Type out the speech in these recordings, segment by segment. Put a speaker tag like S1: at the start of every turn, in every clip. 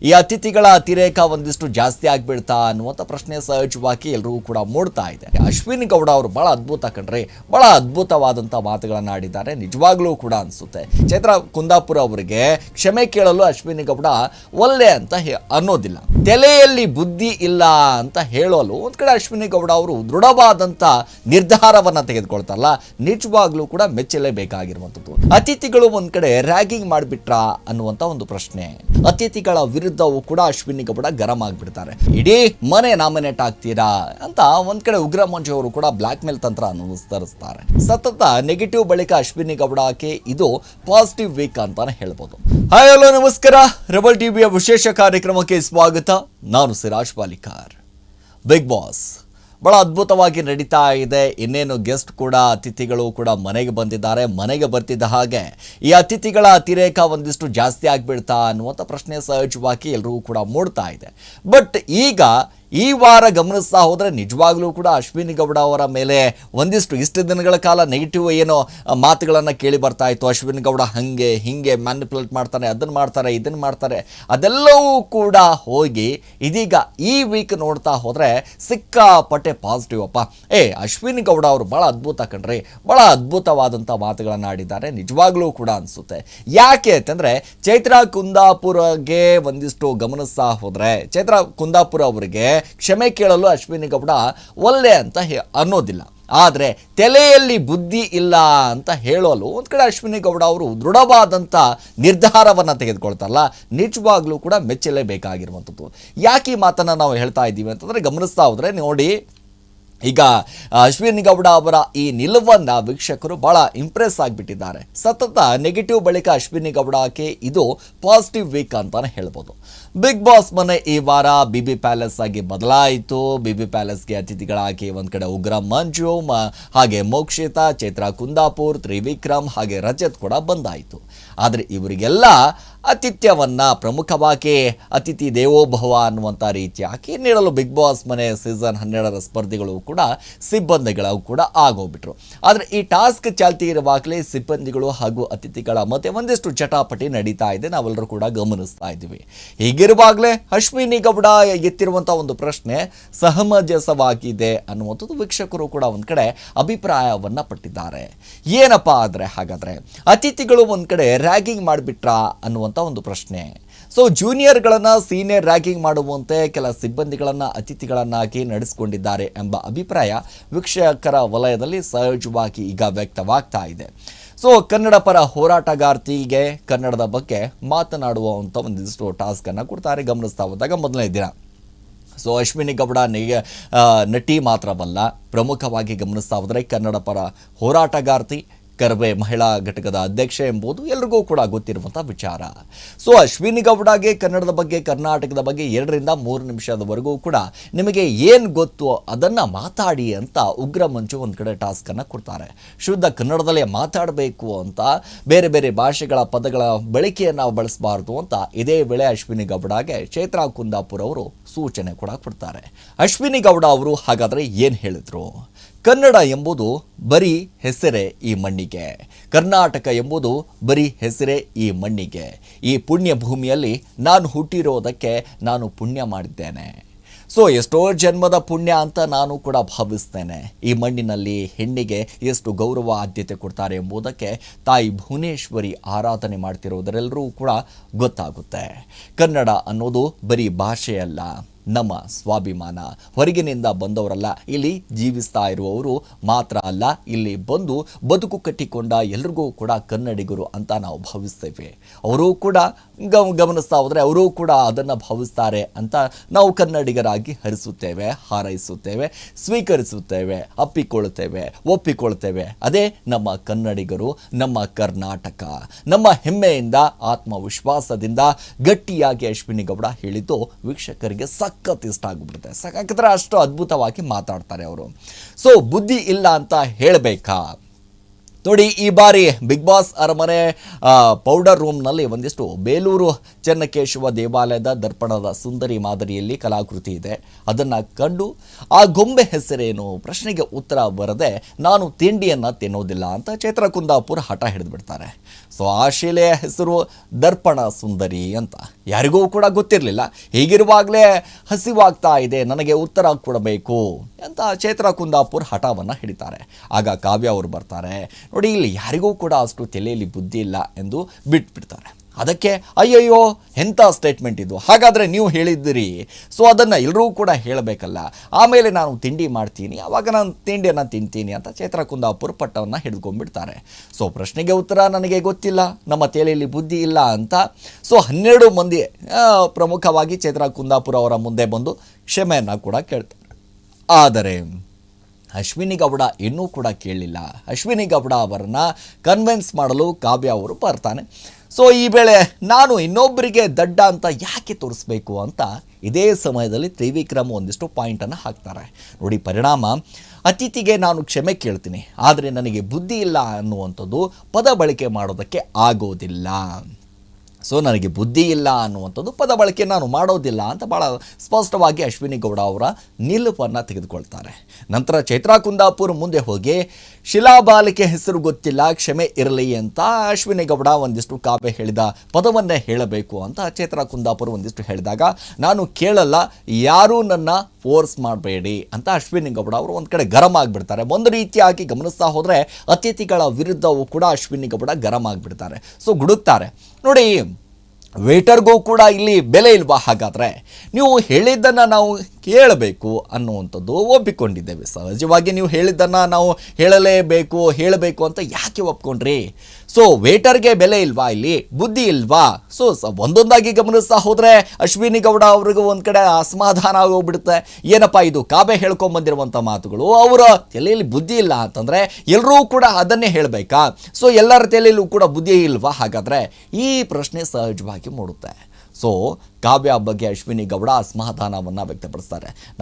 S1: ಈ ಅತಿಥಿಗಳ ಅತಿರೇಕ ಒಂದಿಷ್ಟು ಜಾಸ್ತಿ ಆಗ್ಬಿಡ್ತಾ ಅನ್ನುವಂಥ ಪ್ರಶ್ನೆ ಸಹಜವಾಗಿ ಎಲ್ರಿಗೂ ಕೂಡ ಮೂಡ್ತಾ ಇದೆ. ಅಶ್ವಿನಿ ಗೌಡ ಅವರು ಬಹಳ ಅದ್ಭುತ ಕಣ್ರಿ, ಬಹಳ ಅದ್ಭುತವಾದಂಥ ಮಾತುಗಳನ್ನು ಆಡಿದ್ದಾರೆ, ನಿಜವಾಗ್ಲೂ ಕೂಡ ಅನ್ಸುತ್ತೆ. ಚೈತ್ರ ಕುಂದಾಪುರ ಅವರಿಗೆ ಕ್ಷಮೆ ಕೇಳಲು ಅಶ್ವಿನಿ ಗೌಡ ಒಲ್ಲೆ ಅಂತ ಅನ್ನೋದಿಲ್ಲ. ತಲೆಯಲ್ಲಿ ಬುದ್ಧಿ ಇಲ್ಲ ಅಂತ ಹೇಳಲು ಒಂದ್ ಕಡೆ ಅಶ್ವಿನಿ ಗೌಡ ಅವರು ದೃಢವಾದಂಥ ನಿರ್ಧಾರವನ್ನ ತೆಗೆದುಕೊಳ್ತಾರಲ್ಲ, ನಿಜವಾಗ್ಲೂ ಕೂಡ ಮೆಚ್ಚಲೇಬೇಕಾಗಿರುವಂಥದ್ದು ಅತಿಥಿಗಳು ಒಂದ್ ಕಡೆ ರ್ಯಾಗಿಂಗ್ ಮಾಡಿಬಿಟ್ರಾ ಅನ್ನುವಂಥ ಒಂದು ಪ್ರಶ್ನೆ. ಅತಿಥಿಗಳ ವಿರುದ್ಧವೂ ಕೂಡ ಅಶ್ವಿನಿ ಗೌಡ ಗರಂ ಆಗ್ಬಿಡ್ತಾರೆ. ಇಡೀ ಮನೆ ನಾಮಿನೇಟ್ ಆಗ್ತೀರಾ ಅಂತ ಒಂದ್ ಕಡೆ ಉಗ್ರ ಮಂಜು ಅವರು ಕೂಡ ಬ್ಲಾಕ್ ಮೇಲ್ ತಂತ್ರ ಅನುಸರಿಸ್ತಾರೆ. ಸತತ ನೆಗೆಟಿವ್ ಬಳಿಕ ಅಶ್ವಿನಿ ಗೌಡಕ್ಕೆ ಇದು ಪಾಸಿಟಿವ್ ವೀಕ್ ಅಂತ ಹೇಳ್ಬೋದು. ಹಾಯ್ ಹಲೋ, ನಮಸ್ಕಾರ. ರೆಬಲ್ ಟಿವಿಯ ವಿಶೇಷ ಕಾರ್ಯಕ್ರಮಕ್ಕೆ ಸ್ವಾಗತ. ನಾನು ಸಿರಾಜ್ ಪಾಲಿಕಾರ್. Big boss. ಬಹಳ ಅದ್ಭುತವಾಗಿ ನಡೀತಾ ಇದೆ. ಇನ್ನೇನು ಗೆಸ್ಟ್ ಕೂಡ, ಅತಿಥಿಗಳು ಕೂಡ ಮನೆಗೆ ಬಂದಿದ್ದಾರೆ. ಮನೆಗೆ ಬರ್ತಿದ್ದ ಹಾಗೆ ಈ ಅತಿಥಿಗಳ ಅತಿರೇಕ ಒಂದಿಷ್ಟು ಜಾಸ್ತಿ ಆಗಿಬಿಡ್ತಾ ಅನ್ನುವಂಥ ಪ್ರಶ್ನೆ ಸಹಜವಾಗಿ ಎಲ್ಲರಿಗೂ ಕೂಡ ಮೂಡ್ತಾ ಇದೆ. ಬಟ್ ಈಗ ಈ ವಾರ ಗಮನಿಸ್ತಾ ಹೋದರೆ ನಿಜವಾಗ್ಲೂ ಕೂಡ ಅಶ್ವಿನಿ ಗೌಡ ಅವರ ಮೇಲೆ ಒಂದಿಷ್ಟು ಇಷ್ಟು ದಿನಗಳ ಕಾಲ ನೆಗೆಟಿವ್ ಏನೋ ಮಾತುಗಳನ್ನು ಕೇಳಿ ಬರ್ತಾ ಇತ್ತು. ಅಶ್ವಿನಿ ಗೌಡ ಹಾಗೆ, ಹಿಂಗೆ ಮ್ಯಾನಿಪುಲೇಟ್ ಮಾಡ್ತಾರೆ ಅದನ್ನು ಮಾಡ್ತಾರೆ ಇದನ್ನು ಮಾಡ್ತಾರೆ. ಅದೆಲ್ಲವೂ ಕೂಡ ಹೋಗಿ ಇದೀಗ ಈ ವೀಕ್ ನೋಡ್ತಾ ಹೋದರೆ ಸಿಕ್ಕಾಪಟ್ಟೆ ಪಾಸಿಟಿವ್ ಅಪ್ಪ. ಏ, ಅಶ್ವಿನಿ ಗೌಡ ಅವರು ಭಾಳ ಅದ್ಭುತ ಕಣ್ರಿ. ಭಾಳ ಅದ್ಭುತವಾದಂಥ ಮಾತುಗಳನ್ನು ಆಡಿದ್ದಾರೆ. ನಿಜವಾಗ್ಲೂ ಕೂಡ ಅನಿಸುತ್ತೆ. ಯಾಕೆ ಅಂತಂದರೆ ಚೈತ್ರ ಕುಂದಾಪುರಗೆ ಒಂದಿಷ್ಟು ಗಮನಿಸ್ತಾ ಹೋದರೆ, ಚೈತ್ರ ಕುಂದಾಪುರ ಅವರಿಗೆ ಕ್ಷಮೆ ಕೇಳಲು ಅಶ್ವಿನಿ ಗೌಡ ಒಲ್ಲೆ ಅಂತ ಹೇ- ಅನ್ನೋದಿಲ್ಲ. ಆದರೆ ತಲೆಯಲ್ಲಿ ಬುದ್ಧಿ ಇಲ್ಲ ಅಂತ ಹೇಳಲು ಒಂದು ಕಡೆ ಅಶ್ವಿನಿ ಗೌಡ ಅವರು ದೃಢವಾದಂಥ ನಿರ್ಧಾರವನ್ನು ತೆಗೆದುಕೊಳ್ತಾರಲ್ಲ, ನಿಜವಾಗ್ಲೂ ಕೂಡ ಮೆಚ್ಚಲೇಬೇಕಾಗಿರುವಂಥದ್ದು ಯಾಕೆ ಈ ಮಾತನ್ನು ನಾವು ಹೇಳ್ತಾ ಇದ್ದೀವಿ ಅಂತಂದರೆ ಗಮನಿಸ್ತಾ ಹೋದರೆ ನೋಡಿ ಈಗ ಅಶ್ವಿನ್ ಗೌಡ ಅವರ ಈ ನಿಲುವನ್ನ ವೀಕ್ಷಕರು ಬಹಳ ಇಂಪ್ರೆಸ್ ಆಗಿಬಿಟ್ಟಿದ್ದಾರೆ. ಸತತ ನೆಗೆಟಿವ್ ಬಳಿಕ ಅಶ್ವಿನಿ ಗೌಡಕ್ಕೆ ಇದು ಪಾಸಿಟಿವ್ ವೀಕ್ ಅಂತಾನೆ ಹೇಳ್ಬೋದು. ಬಿಗ್ ಬಾಸ್ ಮನೆ ಈ ವಾರ ಬಿ ಬಿ ಪ್ಯಾಲೇಸ್ ಆಗಿ ಬದಲಾಯಿತು. ಬಿ ಬಿ ಪ್ಯಾಲೇಸ್ಗೆ ಅತಿಥಿಗಳಾಗಿ ಒಂದು ಕಡೆ ಉಗ್ರ ಮಂಜು ಹಾಗೆ ಮೋಕ್ಷಿತಾ, ಚೈತ್ರ ಕುಂದಾಪುರ್, ತ್ರಿವಿಕ್ರಮ್, ಹಾಗೆ ರಜತ್ ಕೂಡ ಬಂದಾಯಿತು. ಆದರೆ ಇವರಿಗೆಲ್ಲ ಆತಿಥ್ಯವನ್ನ ಪ್ರಮುಖವಾಗಿ ಅತಿಥಿ ದೇವೋಭವ ಅನ್ನುವಂಥ ರೀತಿಯಾಗಿ ನೀಡಲು ಬಿಗ್ ಬಾಸ್ ಮನೆ ಸೀಸನ್ ಹನ್ನೆರಡರ ಸ್ಪರ್ಧಿಗಳು ಕೂಡ ಸಿಬ್ಬಂದಿಗಳು ಕೂಡ ಆಗೋಗ್ಬಿಟ್ರು. ಆದರೆ ಈ ಟಾಸ್ಕ್ ಚಾಲ್ತಿ ಇರುವಾಗಲೇ ಸಿಬ್ಬಂದಿಗಳು ಹಾಗೂ ಅತಿಥಿಗಳ ಮತ್ತೆ ಒಂದಿಷ್ಟು ಚಟಾಪಟಿ ನಡೀತಾ ಇದೆ. ನಾವೆಲ್ಲರೂ ಕೂಡ ಗಮನಿಸ್ತಾ ಇದ್ದೀವಿ. ಹೀಗಿರುವಾಗಲೇ ಅಶ್ವಿನಿ ಗೌಡ ಎತ್ತಿರುವಂಥ ಒಂದು ಪ್ರಶ್ನೆ, ಸಹಮಂಜಸವಾಗಿದೆ ಅನ್ನುವಂಥದ್ದು ವೀಕ್ಷಕರು ಕೂಡ ಒಂದು ಕಡೆ ಅಭಿಪ್ರಾಯವನ್ನ ಪಟ್ಟಿದ್ದಾರೆ. ಏನಪ್ಪ ಆದರೆ ಹಾಗಾದ್ರೆ? ಅತಿಥಿಗಳು ಒಂದು ಕಡೆ ರ್ಯಾಗಿಂಗ್ ಮಾಡಿಬಿಟ್ರಾ ಅನ್ನುವಂಥ ಒಂದು ಪ್ರಶ್ನೆ. ಸೊ ಜೂನಿಯರ್ಗಳನ್ನು ಸೀನಿಯರ್ ರ್ಯಾಗಿಂಗ್ ಮಾಡುವಂತೆ ಕೆಲ ಸಿಬ್ಬಂದಿಗಳನ್ನು, ಅತಿಥಿಗಳನ್ನಾಗಿ ನಡೆಸಿಕೊಂಡಿದ್ದಾರೆ ಎಂಬ ಅಭಿಪ್ರಾಯ ವೀಕ್ಷಕರ ವಲಯದಲ್ಲಿ ಸಹಜವಾಗಿ ಈಗ ವ್ಯಕ್ತವಾಗ್ತಾ ಇದೆ. ಸೊ ಕನ್ನಡ ಪರ ಹೋರಾಟಗಾರ್ತಿಗೆ ಕನ್ನಡದ ಬಗ್ಗೆ ಮಾತನಾಡುವಂಥ ಒಂದಿಷ್ಟು ಟಾಸ್ಕನ್ನು ಕೊಡ್ತಾರೆ. ಗಮನಿಸ್ತಾ ಹೋದಾಗ ಮೊದಲನೇ ದಿನ. ಸೊ ಅಶ್ವಿನಿ ಗೌಡ ನಟಿ ಮಾತ್ರವಲ್ಲ, ಪ್ರಮುಖವಾಗಿ ಗಮನಿಸ್ತಾ ಹೋದರೆ ಕನ್ನಡ ಪರ ಹೋರಾಟಗಾರ್ತಿ ಕರ್ವೆ ಮಹಿಳಾ ಘಟಕದ ಅಧ್ಯಕ್ಷೆ ಎಂಬುದು ಎಲ್ರಿಗೂ ಕೂಡ ಗೊತ್ತಿರುವಂಥ ವಿಚಾರ. ಸೊ, ಅಶ್ವಿನಿ ಗೌಡಗೆ ಕನ್ನಡದ ಬಗ್ಗೆ, ಕರ್ನಾಟಕದ ಬಗ್ಗೆ ಎರಡರಿಂದ ಮೂರು ನಿಮಿಷದವರೆಗೂ ಕೂಡ ನಿಮಗೆ ಏನು ಗೊತ್ತು ಅದನ್ನು ಮಾತಾಡಿ ಅಂತ ಉಗ್ರ ಮಂಚು ಒಂದು ಕಡೆ ಟಾಸ್ಕನ್ನು ಕೊಡ್ತಾರೆ. ಶುದ್ಧ ಕನ್ನಡದಲ್ಲೇ ಮಾತಾಡಬೇಕು ಅಂತ ಬೇರೆ ಬೇರೆ ಭಾಷೆಗಳ ಪದಗಳ ಬಳಕೆಯನ್ನು ನಾವು ಬಳಸಬಾರ್ದು ಅಂತ ಇದೇ ವೇಳೆ ಅಶ್ವಿನಿ ಗೌಡಗೆ ಚೈತ್ರ ಕುಂದಾಪುರ್ ಅವರು ಸೂಚನೆ ಕೂಡ ಕೊಡ್ತಾರೆ. ಅಶ್ವಿನಿ ಗೌಡ ಅವರು ಹಾಗಾದರೆ ಏನು ಹೇಳಿದ್ರು? ಕನ್ನಡ ಎಂಬುದು ಬರೀ ಹೆಸರೇ ಈ ಮಣ್ಣಿಗೆ. ಕರ್ನಾಟಕ ಎಂಬುದು ಬರೀ ಹೆಸರೇ ಈ ಮಣ್ಣಿಗೆ. ಈ ಪುಣ್ಯ ಭೂಮಿಯಲ್ಲಿ ನಾನು ಹುಟ್ಟಿರೋದಕ್ಕೆ ನಾನು ಪುಣ್ಯ ಮಾಡಿದ್ದೇನೆ. ಸೊ ಎಷ್ಟೋ ಜನ್ಮದ ಪುಣ್ಯ ಅಂತ ನಾನು ಕೂಡ ಭಾವಿಸ್ತೇನೆ. ಈ ಮಣ್ಣಿನಲ್ಲಿ ಹೆಣ್ಣಿಗೆ ಎಷ್ಟು ಗೌರವ, ಆದ್ಯತೆ ಕೊಡ್ತಾರೆ ಎಂಬುದಕ್ಕೆ ತಾಯಿ ಭುವನೇಶ್ವರಿ ಆರಾಧನೆ ಮಾಡ್ತಿರೋದರೆಲ್ಲರೂ ಕೂಡ ಗೊತ್ತಾಗುತ್ತೆ. ಕನ್ನಡ ಅನ್ನೋದು ಬರೀ ಭಾಷೆಯಲ್ಲ. ನಮ್ಮ ಸ್ವಾಭಿಮಾನ. ಹೊರಗಿನಿಂದ ಬಂದವರಲ್ಲ, ಇಲ್ಲಿ ಜೀವಿಸ್ತಾ ಇರುವವರು ಮಾತ್ರ ಅಲ್ಲ, ಇಲ್ಲಿ ಬಂದು ಬದುಕು ಕಟ್ಟಿಕೊಂಡ ಎಲ್ರಿಗೂ ಕೂಡ ಕನ್ನಡಿಗರು ಅಂತ ನಾವು ಭಾವಿಸ್ತೇವೆ. ಅವರು ಕೂಡ ಗಮನಿಸ್ತಾ ಹೋದರೆ ಅವರು ಕೂಡ ಅದನ್ನು ಭಾವಿಸ್ತಾರೆ ಅಂತ ನಾವು ಕನ್ನಡಿಗರಾಗಿ ಹರಿಸುತ್ತೇವೆ, ಹಾರೈಸುತ್ತೇವೆ, ಸ್ವೀಕರಿಸುತ್ತೇವೆ, ಅಪ್ಪಿಕೊಳ್ಳುತ್ತೇವೆ ಒಪ್ಪಿಕೊಳ್ತೇವೆ ಅದೇ ನಮ್ಮ ಕನ್ನಡಿಗರು, ನಮ್ಮ ಕರ್ನಾಟಕ. ನಮ್ಮ ಹೆಮ್ಮೆಯಿಂದ, ಆತ್ಮವಿಶ್ವಾಸದಿಂದ ಗಟ್ಟಿಯಾಗಿ ಅಶ್ವಿನಿ ಗೌಡ ಹೇಳಿದ್ದು ವೀಕ್ಷಕರಿಗೆ ಸಖತ್ ಇಷ್ಟ ಆಗ್ಬಿಡುತ್ತೆ. ಯಾಕಂದ್ರೆ ಅಷ್ಟು ಅದ್ಭುತವಾಗಿ ಮಾತಾಡ್ತಾರೆ ಅವರು. ಸೊ ಬುದ್ಧಿ ಇಲ್ಲ ಅಂತ ಹೇಳಬೇಕಾ? ನೋಡಿ, ಈ ಬಾರಿ ಬಿಗ್ ಬಾಸ್ ಅರಮನೆ ಪೌಡರ್ ರೂಮ್ನಲ್ಲಿ ಒಂದಿಷ್ಟು ಬೇಲೂರು ಚೆನ್ನಕೇಶವ ದೇವಾಲಯದ ದರ್ಪಣದ ಸುಂದರಿ ಮಾದರಿಯಲ್ಲಿ ಕಲಾಕೃತಿ ಇದೆ. ಅದನ್ನು ಕಂಡು ಆ ಗೊಂಬೆ ಹೆಸರೇನು? ಪ್ರಶ್ನೆಗೆ ಉತ್ತರ ಬರದೆ ನಾನು ತಿಂಡಿಯನ್ನು ತಿನ್ನೋದಿಲ್ಲ ಅಂತ ಚೈತ್ರ ಕುಂದಾಪುರ ಹಠ ಹಿಡಿದು ಬಿಡ್ತಾರೆ ಸೊ ಆ ಶಿಲೆಯ ಹೆಸರು ದರ್ಪಣ ಸುಂದರಿ ಅಂತ ಯಾರಿಗೂ ಕೂಡ ಗೊತ್ತಿರಲಿಲ್ಲ. ಹೀಗಿರುವಾಗಲೇ ಹಸಿವಾಗ್ತಾ ಇದೆ. ನನಗೆ ಉತ್ತರ ಕೊಡಬೇಕು. ಅಂತ ಚೇತ್ರ ಕುಂದಾಪುರ್ ಹಠವನ್ನು ಹಿಡಿತಾರೆ. ಆಗ ಕಾವ್ಯ ಅವರು ಬರ್ತಾರೆ, ನೋಡಿ ಇಲ್ಲಿ ಯಾರಿಗೂ ಕೂಡ ಅಷ್ಟು ತಲೆಯಲ್ಲಿ ಬುದ್ಧಿ ಇಲ್ಲ ಎಂದು ಬಿಟ್ಬಿಡ್ತಾರೆ. ಅದಕ್ಕೆ, ಅಯ್ಯಯ್ಯೋ ಎಂಥ ಸ್ಟೇಟ್ಮೆಂಟ್ ಇದು? ಹಾಗಾದರೆ ನೀವು ಹೇಳಿದ್ದೀರಿ. ಸೊ ಅದನ್ನು ಎಲ್ಲರೂ ಕೂಡ ಹೇಳಬೇಕಲ್ಲ. ಆಮೇಲೆ ನಾನು ತಿಂಡಿ ಮಾಡ್ತೀನಿ. ಆವಾಗ ನಾನು ತಿಂಡಿಯನ್ನು ತಿಂತೀನಿ ಅಂತ ಚೇತ್ರ ಕುಂದಾಪುರ ಪಟ್ಟವನ್ನು ಹಿಡ್ಕೊಂಡ್ಬಿಡ್ತಾರೆ. ಸೊ ಪ್ರಶ್ನೆಗೆ ಉತ್ತರ ನನಗೆ ಗೊತ್ತಿಲ್ಲ. ನಮ್ಮ ತಲೆಯಲ್ಲಿ ಬುದ್ಧಿ ಇಲ್ಲ ಅಂತ. ಸೊ ಹನ್ನೆರಡು ಮಂದಿ ಪ್ರಮುಖವಾಗಿ ಚೇತ್ರ ಕುಂದಾಪುರ ಅವರ ಮುಂದೆ ಬಂದು ಕ್ಷಮೆಯನ್ನು ಕೂಡ ಕೇಳ್ತಾರೆ. ಆದರೆ ಅಶ್ವಿನಿ ಗೌಡ ಇನ್ನೂ ಕೂಡ ಕೇಳಲಿಲ್ಲ ಅಶ್ವಿನಿ ಗೌಡ ಅವರನ್ನು ಕನ್ವಿನ್ಸ್ ಮಾಡಲು ಕಾವ್ಯ ಅವರು ಬರ್ತಾನೆ. ಸೊ ಈ ವೇಳೆ ನಾನು ಇನ್ನೊಬ್ಬರಿಗೆ ದಡ್ಡ ಅಂತ ಯಾಕೆ ತೋರಿಸ್ಬೇಕು ಅಂತ ಇದೇ ಸಮಯದಲ್ಲಿ ತ್ರಿವಿಕ್ರಮ್ ಒಂದಿಷ್ಟು ಪಾಯಿಂಟನ್ನು ಹಾಕ್ತಾರೆ. ನೋಡಿ, ಪರಿಣಾಮ, ಅತಿಥಿಗೆ ನಾನು ಕ್ಷಮೆ ಕೇಳ್ತೀನಿ, ಆದರೆ ನನಗೆ ಬುದ್ಧಿ ಇಲ್ಲ ಅನ್ನುವಂಥದ್ದು ಪದ ಬಳಕೆ ಮಾಡೋದಕ್ಕೆ ಆಗೋದಿಲ್ಲ. ಸೊ ನನಗೆ ಬುದ್ಧಿ ಇಲ್ಲ ಅನ್ನುವಂಥದ್ದು ಪದ ಬಳಕೆ ನಾನು ಮಾಡೋದಿಲ್ಲ ಅಂತ ಭಾಳ ಸ್ಪಷ್ಟವಾಗಿ ಅಶ್ವಿನಿ ಗೌಡ ಅವರ ನಿಲುವನ್ನು ತೆಗೆದುಕೊಳ್ತಾರೆ. ನಂತರ ಚೈತ್ರಾ ಕುಂದಾಪುರ್ ಮುಂದೆ ಹೋಗಿ ಶಿಲಾಬಾಲಿಕೆ ಹೆಸರು ಗೊತ್ತಿಲ್ಲ, ಕ್ಷಮೆ ಇರಲಿ ಅಂತ ಅಶ್ವಿನಿ ಗೌಡ ಒಂದಿಷ್ಟು ಕಾವ್ಯ ಹೇಳಿದ ಪದವನ್ನೇ ಹೇಳಬೇಕು ಅಂತ ಚೈತ್ರಾ ಕುಂದಾಪುರ್ ಒಂದಿಷ್ಟು ಹೇಳಿದಾಗ, ನಾನು ಕೇಳಲ್ಲ, ಯಾರೂ ನನ್ನ ಫೋರ್ಸ್ ಮಾಡಬೇಡಿ ಅಂತ ಅಶ್ವಿನಿ ಗೌಡ ಅವರು ಒಂದು ಕಡೆ ಗರಂ ಆಗಿಬಿಡ್ತಾರೆ. ಒಂದು ರೀತಿಯಾಗಿ ಗಮನಿಸ್ತಾ ಹೋದರೆ ಅತಿಥಿಗಳ ವಿರುದ್ಧವೂ ಕೂಡ ಅಶ್ವಿನಿ ಗೌಡ ಗರಂ ಆಗಿಬಿಡ್ತಾರೆ. ಸೊ ಗುಡುಕ್ತಾರೆ. ನೋಡಿ ವೇಟರ್ಗೂ ಕೂಡ ಇಲ್ಲಿ ಬೆಲೆ ಇಲ್ವಾ ಹಾಗಾದರೆ? ನೀವು ಹೇಳಿದ್ದನ್ನು ನಾವು ಕೇಳಬೇಕು ಅನ್ನುವಂಥದ್ದು ಒಪ್ಪಿಕೊಂಡಿದ್ದೇವೆ. ಸಹಜವಾಗಿ ನೀವು ಹೇಳಿದ್ದನ್ನು ನಾವು ಹೇಳಲೇಬೇಕು, ಹೇಳಬೇಕು ಅಂತ ಯಾಕೆ ಒಪ್ಕೊಂಡ್ರಿ? ಸೊ ವೇಟರ್ಗೆ ಬೆಲೆ ಇಲ್ವಾ ಇಲ್ಲಿ? ಬುದ್ಧಿ ಇಲ್ವಾ? ಸೊ ಒಂದೊಂದಾಗಿ ಗಮನಿಸ್ತಾ ಹೋದರೆ ಅಶ್ವಿನಿ ಗೌಡ ಅವ್ರಿಗೂ ಒಂದು ಕಡೆ ಅಸಮಾಧಾನ ಆಗೋಗ್ಬಿಡುತ್ತೆ. ಏನಪ್ಪ ಇದು ಕಾವ್ಯ ಹೇಳ್ಕೊಂಬಂದಿರುವಂಥ ಮಾತುಗಳು? ಅವರ ತಲೆಯಲ್ಲಿ ಬುದ್ಧಿ ಇಲ್ಲ ಅಂತಂದರೆ ಎಲ್ಲರೂ ಕೂಡ ಅದನ್ನೇ ಹೇಳಬೇಕಾ? ಸೊ ಎಲ್ಲರ ತಲೆಯಲ್ಲೂ ಕೂಡ ಬುದ್ಧಿ ಇಲ್ವಾ? ಹಾಗಾದರೆ ಈ ಪ್ರಶ್ನೆ ಸಹಜವಾಗಿ ಮೂಡುತ್ತೆ. ಸೊ ಕಾವ್ಯ ಬಗ್ಗೆ ಅಶ್ವಿನಿ ಗೌಡ ಅಸಮಾಧಾನವನ್ನು ವ್ಯಕ್ತಪಡಿಸ್ತಾರೆ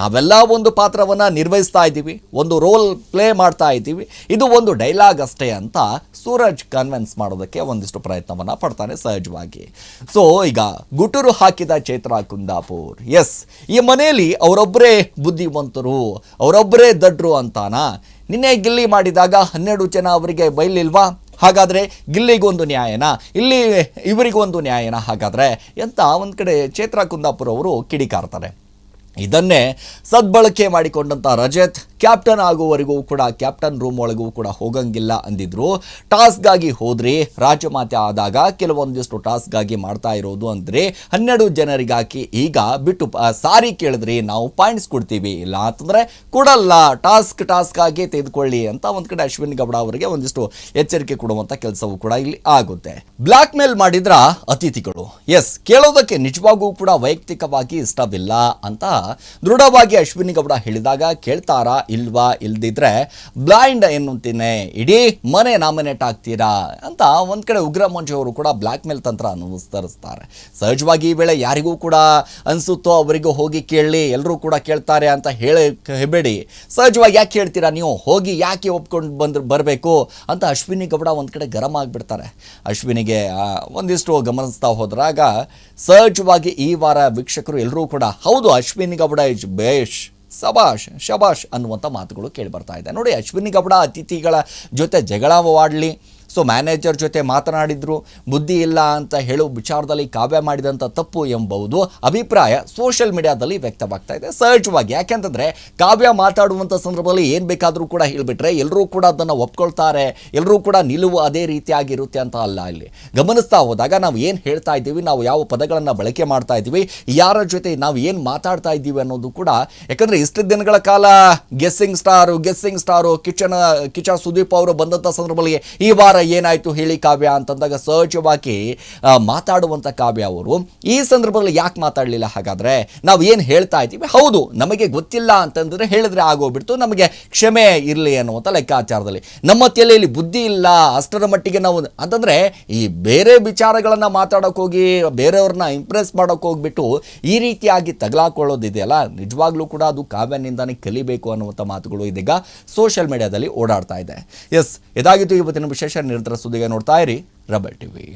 S1: ನಾವೆಲ್ಲ ಒಂದು ಪಾತ್ರವನ್ನು ನಿರ್ವಹಿಸ್ತಾ ಇದ್ದೀವಿ, ಒಂದು ರೋಲ್ ಪ್ಲೇ ಮಾಡ್ತಾ ಇದ್ದೀವಿ. ಇದು ಒಂದು ಡೈಲಾಗ್ ಅಷ್ಟೇ ಅಂತ ಸೂರಜ್ ಕನ್ವಿನ್ಸ್ ಮಾಡೋದಕ್ಕೆ ಒಂದಿಷ್ಟು ಪ್ರಯತ್ನವನ್ನು ಪಡ್ತಾನೆ ಸಹಜವಾಗಿ. ಸೊ ಈಗ ಗುಟುರು ಹಾಕಿದ ಚೈತ್ರ ಕುಂದಾಪುರ್. ಎಸ್ ಈ ಮನೆಯಲ್ಲಿ ಅವರೊಬ್ಬರೇ ಬುದ್ಧಿವಂತರು ಅವರೊಬ್ಬರೇ ದಡ್ರು ಅಂತಾನಾ? ನಿನ್ನೆ ಗಿಲ್ಲಿ ಮಾಡಿದಾಗ ಹನ್ನೆರಡು ಜನ ಅವರಿಗೆ ಬೈಲಿಲ್ವಾ? ಹಾಗಾದರೆ ಗಿಲ್ಲಿಗೊಂದು ನ್ಯಾಯನ? ಇಲ್ಲಿ ಇವರಿಗೊಂದು ನ್ಯಾಯನ? ಹಾಗಾದರೆ ಅಂತ ಒಂದು ಕಡೆ ಚೇತ್ರ ಕುಂದಾಪುರ ಅವರು ಕಿಡಿಕಾರ್ತಾರೆ. ಇದನ್ನೇ ಸದ್ಬಳಕೆ ಮಾಡಿಕೊಂಡಂಥ ರಜತ್ ಕ್ಯಾಪ್ಟನ್ ಆಗುವವರೆಗೂ ಕೂಡ, ಕ್ಯಾಪ್ಟನ್ ರೂಮ್ ಒಳಗೂ ಕೂಡ ಹೋಗಂಗಿಲ್ಲ ಅಂದಿದ್ರು. ಟಾಸ್ಗಾಗಿ ಹೋದ್ರೆ ರಾಜಮಾತೆ ಆದಾಗ ಕೆಲವೊಂದಿಷ್ಟು ಟಾಸ್ಗಾಗಿ ಮಾಡ್ತಾ ಇರೋದು ಅಂದ್ರೆ, ಹನ್ನೆರಡು ಜನರಿಗಾಗಿ ಈಗ ಬಿಟ್ಟು ಸಾರಿ ಕೇಳಿದ್ರೆ ನಾವು ಪಾಯಿಂಟ್ಸ್ ಕೊಡ್ತೀವಿ. ಇಲ್ಲ ಅಂತಂದ್ರೆ, ಕೊಡಲ್ಲ. ಟಾಸ್ಕ್ ಟಾಸ್ಕ್ ಆಗಿ ತೆಗೆದುಕೊಳ್ಳಿ ಅಂತ ಒಂದು ಕಡೆ ಅಶ್ವಿನಿ ಗೌಡ ಅವರಿಗೆ ಒಂದಿಷ್ಟು ಎಚ್ಚರಿಕೆ ಕೊಡುವಂತ ಕೆಲಸವೂ ಕೂಡ ಇಲ್ಲಿ ಆಗುತ್ತೆ. ಬ್ಲಾಕ್ ಮೇಲ್ ಮಾಡಿದ್ರ ಅತಿಥಿಗಳು? ಎಸ್ ಕೇಳೋದಕ್ಕೆ ನಿಜವಾಗೂ ಕೂಡ ವೈಯಕ್ತಿಕವಾಗಿ ಇಷ್ಟವಿಲ್ಲ ಅಂತ ದೃಢವಾಗಿ ಅಶ್ವಿನಿ ಗೌಡ ಹೇಳಿದಾಗ ಕೇಳ್ತಾರಾ ಇಲ್ವಾ? ಇಲ್ದಿದ್ರೆ ಬ್ಲೈಂಡ್ ಎನ್ನುತ್ತೀನಿ. ಇಡೀ ಮನೆ ನಾಮಿನೇಟ್ ಆಗ್ತೀರಾ? ಅಂತ ಒಂದು ಕಡೆ ಉಗ್ರ ಮಂಜು ಕೂಡ ಬ್ಲ್ಯಾಕ್ ಮೇಲ್ ತಂತ್ರ ಅನುಸರಿಸ್ತಾರೆ. ಸಹಜವಾಗಿ ಈ ವೇಳೆ ಯಾರಿಗೂ ಕೂಡ ಅನಿಸುತ್ತೋ ಅವರಿಗೂ ಹೋಗಿ ಕೇಳಿ ಎಲ್ಲರೂ ಕೂಡ ಕೇಳ್ತಾರೆ ಅಂತ ಹೇಳಿ ಹೇಬೇಡಿ. ಸಹಜವಾಗಿ ಯಾಕೆ ಹೇಳ್ತೀರಾ ನೀವು? ಹೋಗಿ ಯಾಕೆ ಒಪ್ಕೊಂಡು ಬಂದು ಬರಬೇಕು? ಅಂತ ಅಶ್ವಿನಿ ಗೌಡ ಒಂದು ಕಡೆ ಗರಂ ಆಗಿಬಿಡ್ತಾರೆ. ಅಶ್ವಿನಿಗೆ ಒಂದಿಷ್ಟು ಗಮನಿಸ್ತಾ ಹೋದ್ರಾಗ ಸಹಜವಾಗಿ ಈ ವಾರ ವೀಕ್ಷಕರು ಎಲ್ಲರೂ ಕೂಡ, ಹೌದು, ಅಶ್ವಿನಿ ಗೌಡ ಇಸ್ ಬೇಷ್ ಸಬಾಷ್ ಶಬಾಷ್ ಅನ್ನುವಂಥ ಮಾತುಗಳು ಕೇಳಿ ಬರ್ತಾ ಇದೆ. ನೋಡಿ ಅಶ್ವಿನಿ ಗಬಡ ಅತಿಥಿಗಳ ಜೊತೆ ಜಗಳವಾಡಲಿ ಸೊ ಮ್ಯಾನೇಜರ್ ಜೊತೆ ಮಾತನಾಡಿದ್ರು, ಬುದ್ಧಿ ಇಲ್ಲ ಅಂತ ಹೇಳೋ, ವಿಚಾರದಲ್ಲಿ ಕಾವ್ಯ ಮಾಡಿದಂಥ ತಪ್ಪು ಎಂಬುದು ಅಭಿಪ್ರಾಯ ಸೋಷಿಯಲ್ ಮೀಡಿಯಾದಲ್ಲಿ ವ್ಯಕ್ತವಾಗ್ತಾ ಇದೆ. ಸಹಜವಾಗಿ ಯಾಕೆಂತಂದರೆ ಕಾವ್ಯ ಮಾತಾಡುವಂಥ ಸಂದರ್ಭದಲ್ಲಿ ಏನು ಬೇಕಾದರೂ ಕೂಡ ಹೇಳಿಬಿಟ್ರೆ ಎಲ್ಲರೂ ಕೂಡ ಅದನ್ನು ಒಪ್ಕೊಳ್ತಾರೆ ಎಲ್ಲರೂ ಕೂಡ ನಿಲುವು ಅದೇ ರೀತಿಯಾಗಿರುತ್ತೆ ಅಂತ ಅಲ್ಲ ಇಲ್ಲಿ. ಗಮನಿಸ್ತಾ ಹೋದಾಗ ನಾವು ಏನು ಹೇಳ್ತಾ ಇದ್ದೀವಿ, ನಾವು ಯಾವ ಪದಗಳನ್ನು ಬಳಕೆ ಮಾಡ್ತಾ ಇದ್ದೀವಿ, ಯಾರ ಜೊತೆ ನಾವು ಏನು ಮಾತಾಡ್ತಾ ಇದ್ದೀವಿ ಅನ್ನೋದು ಕೂಡ, ಯಾಕಂದ್ರೆ ಇಷ್ಟು ದಿನಗಳ ಕಾಲ guessing star guessing star Kichcha Kichcha Sudeep ಅವರು ಬಂದಂಥ ಸಂದರ್ಭದಲ್ಲಿ ಈ ವಾರ ಏನಾಯ್ತು ಹೇಳಿ ಕಾವ್ಯ ಅಂತಂದಾಗ ಸಹಜವಾಗಿ ಮಾತಾಡುವಂಥ ಕಾವ್ಯ ಅವರು, ಈ ಸಂದರ್ಭದಲ್ಲಿ ಯಾಕೆ ಮಾತಾಡಲಿಲ್ಲ? ಹಾಗಾದ್ರೆ ನಾವು ಏನು ಹೇಳ್ತಾ ಇದ್ದೀವಿ? ಹೌದು, ನಮಗೆ ಗೊತ್ತಿಲ್ಲ ಅಂತಂದ್ರೆ ಹೇಳಿದ್ರೆ ಆಗೋಗ್ಬಿಡ್ತು, ನಮಗೆ ಕ್ಷಮೆ ಇರಲಿ ಅನ್ನುವಂಥ ಲೆಕ್ಕಾಚಾರದಲ್ಲಿ. ನಮ್ಮ ತಲೆಯಲ್ಲಿ ಬುದ್ಧಿ ಇಲ್ಲ, ಅಷ್ಟರ ಮಟ್ಟಿಗೆ ನಾವು ಅಂತಂದ್ರೆ ಈ ಬೇರೆ ವಿಚಾರಗಳನ್ನ ಮಾತಾಡೋಕ್ಕೋಗಿ ಬೇರೆಯವ್ರನ್ನ ಇಂಪ್ರೆಸ್ ಮಾಡೋಕೆ ಹೋಗ್ಬಿಟ್ಟು ಈ ರೀತಿಯಾಗಿ ತಗಲಾಕೊಳ್ಳೋದಿದೆಯಲ್ಲ? ನಿಜವಾಗ್ಲೂ ಕೂಡ ಅದು ಕಾವ್ಯನಿಂದನೇ ಕಲಿಬೇಕು ಅನ್ನುವಂಥ ಮಾತುಗಳು ಇದೀಗ ಸೋಷಿಯಲ್ ಮೀಡಿಯಾದಲ್ಲಿ ಓಡಾಡ್ತಾ ಇದೆ. ಎಸ್ ಇದಾಗಿತ್ತು ಇವತ್ತಿನ ವಿಶೇಷ. ನಿರಂತರ ಸುದ್ದಿಗೆ ನೋಡ್ತಾ ಇರಿ ರಬಲ್ ಟಿವಿ.